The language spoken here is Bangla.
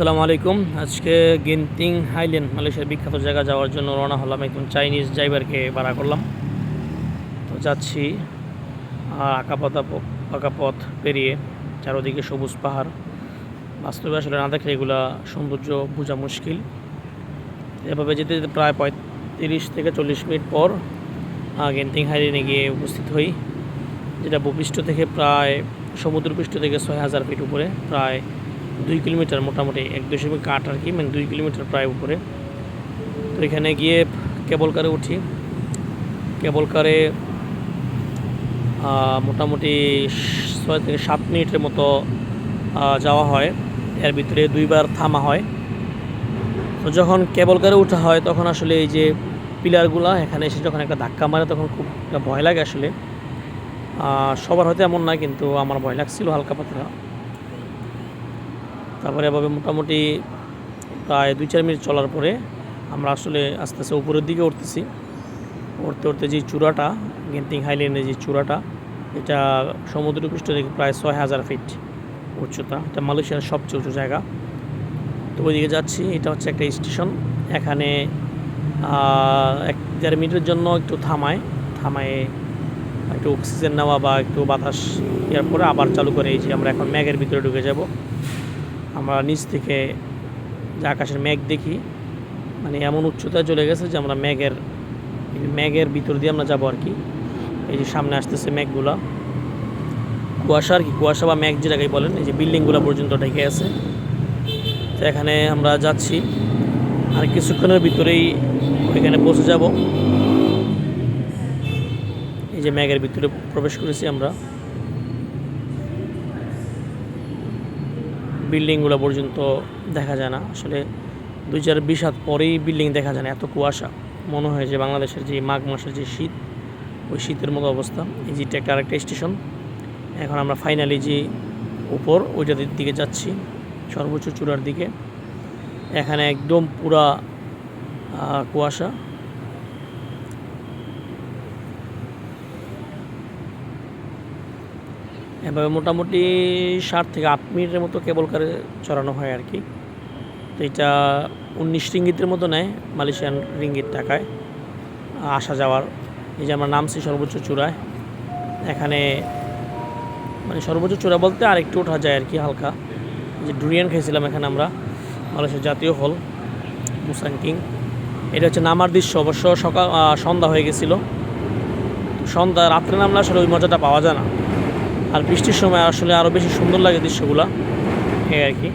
আসসালামু আলাইকুম। আজকে গেন্টিং হাইল্যান্ড, মালয়েশিয়ার বিখ্যাত জায়গা যাওয়ার জন্য রওনা হলাম একদম চাইনিজ ড্রাইভারকে ভাড়া করলাম। তো যাচ্ছি, আর আঁকাপথ আঁকাপথ পেরিয়ে চারোদিকে সবুজ পাহাড়। বাস্তবে আসলে না দেখলে এগুলা সৌন্দর্য বোঝা মুশকিল। এভাবে যেতে যেতে প্রায় পঁয়ত্রিশ থেকে চল্লিশ মিনিট পর গেন্টিং হাইল্যান্ডে গিয়ে উপস্থিত হই, যেটা ভূপৃষ্ঠ থেকে প্রায় সমুদ্রপৃষ্ঠ থেকে ছয় হাজার ফিট উপরে, প্রায় দুই কিলোমিটার মোটামুটি, এক দশমিক আট আর কি মানে দুই কিলোমিটার প্রায় উপরে। তো এখানে গিয়ে কেবল কারে উঠি। কেবল কারে মোটামুটি ছয় থেকে সাত মিনিটের মতো যাওয়া হয়। এর ভিতরে দুইবার থামা হয়। তো যখন কেবল কারে ওঠা হয়, তখন আসলে এই যে পিলারগুলা, এখানে এসে যখন একটা ধাক্কা মারে, তখন খুব ভয় লাগে আসলে। সবার হয়তো এমন না, কিন্তু আমার ভয় লাগছিল হালকা পাতলা। তারপরে এভাবে মোটামুটি প্রায় দুই চার মিনিট চলার পরে আমরা আসলে আস্তে আস্তে উপরের দিকে উঠতেছি। উঠতে উঠতে যে চূড়াটা গেন্টিং হাইল্যান্ডের যে চূড়াটা, এটা সমুদ্রপৃষ্ঠ থেকে প্রায় ছয় হাজার ফিট উচ্চতা। এটা মালয়েশিয়ার সবচেয়ে উঁচু জায়গা। তো ওইদিকে যাচ্ছি, এটা হচ্ছে একটা স্টেশন। এখানে এক দেড় মিনিটের জন্য একটু থামায়। থামায় একটু অক্সিজেন নেওয়া বা একটু বাতাস ইয়ার পরে আবার চালু করে এই যে আমরা এখন ম্যাগের ভিতরে ঢুকে যাব। আমরা নিচ থেকে যে আকাশের মেঘ দেখি মানে এমন উচ্চতায় চলে গেছে যে আমরা এই মেঘের ভিতর দিয়ে আমরা যাব আর কি। এই যে সামনে আসতেছে মেঘগুলা। কুয়াশা আর কি, কুয়াশা বা মেঘ যেটাকে বলেন, এই যে বিল্ডিংগুলো পর্যন্ত ঢেকে আছে। তো এখানে আমরা যাচ্ছি। আর কিছুক্ষণের ভিতরেই ওইখানে পৌঁছে যাব। এই যে মেঘের ভিতরে প্রবেশ করেছি আমরা। বিল্ডিংগুলো পর্যন্ত দেখা যায় না। আসলে দুই চার বিশ হাত পরেই বিল্ডিং দেখা যায় না, এত কুয়াশা। মনে হয় যে বাংলাদেশের যে মাঘ মাসের যে শীত, ওই শীতের মতো অবস্থা। এই যে একটা আরেকটা স্টেশন। এখন আমরা ফাইনালি যে উপর, ওইটার দিকে যাচ্ছি, সর্বোচ্চ চূড়ার দিকে। এখানে একদম পুরা কুয়াশা। এভাবে মোটামুটি ষাট থেকে আট মিনিটের মতো কেবল কারে চড়ানো হয় আর কি। তো এটা উনিশ রিঙ্গিতের মতো নেয়, মালয়েশিয়ান রিঙ্গিত টাকায় আসা যাওয়ার, এই যে আমরা নামছি সর্বোচ্চ চূড়ায়। এখানে মানে সর্বোচ্চ চূড়া বলতে আর একটু ওঠা যায় আর কি হালকা। যে ডুরিয়ান খেয়েছিলাম এখানে আমরা, মালয়েশিয়ার জাতীয় হল মুসাং কিং এটা হচ্ছে নামার দৃশ্য, অবশ্য সকাল সন্ধ্যা হয়ে গেছিল। সন্ধ্যা, রাত্রে নামলে আসলে ওই মজাটা পাওয়া যায় না। আর বৃষ্টির সময় আসলে আরও বেশি সুন্দর লাগে দৃশ্যগুলো। এই আর কি।